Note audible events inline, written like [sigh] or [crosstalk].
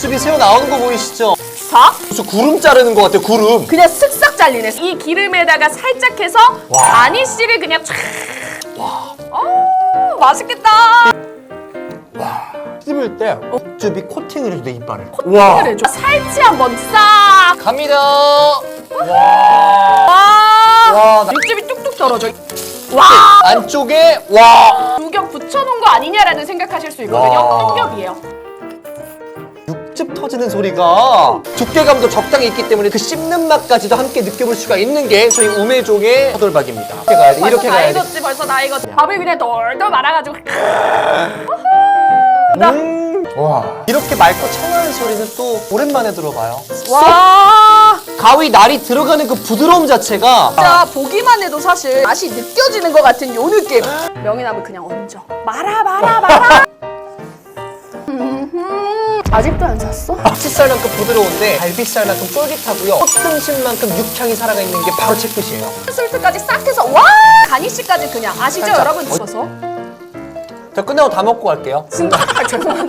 육즙이 새어 나오는 거 보이시죠? 자, 무슨 구름 자르는 것 같아요, 구름. 그냥 쓱싹 잘리네. 이 기름에다가 살짝 해서 아니씨를 그냥 촤. 와, 어, 맛있겠다. 씹을 때 육즙이 코팅을 해줘, 내 이빨을. 와. 그래, 좀 살치 한번 싹. 갑니다. 와. 와, 와, 나- 육즙이 뚝뚝 떨어져. 와, 안쪽에, 와. 두겹 붙여놓은 거 아니냐라는 생각하실 수 있거든요. 와. 한 겹이에요. 육즙 터지는 소리가 두께감도 적당히 있기 때문에 그 씹는 맛까지도 함께 느껴볼 수가 있는 게 저희 우메족의 허돌박입니다. 이렇게 가야 돼, 벌써 이렇게 다 가야 돼. 익었지, 벌써 다 익었지. 밥을 그냥 돌돌 말아가지고. 음. 와. 이렇게 맑고 청아한 소리는 또 오랜만에 들어봐요. 와, 가위 날이 들어가는 그 부드러움 자체가 진짜 보기만 해도 사실 맛이 느껴지는 것 같은 요 느낌. 명이나물 그냥 얹어. 말아, 말아, 말아. 아직도 안 샀어? 치살만큼 부드러운데 갈비살만큼 쫄깃하고요. 꽃등심만큼 육향이 살아있는 게 바로 채끝이에요. 솔트까지 싹 해서 와 가니씨까지 그냥 아시죠 살짝. 여러분 어- 쳐서 저 끝나고 다 먹고 갈게요. 진짜 [laughs] 아, 죄송한데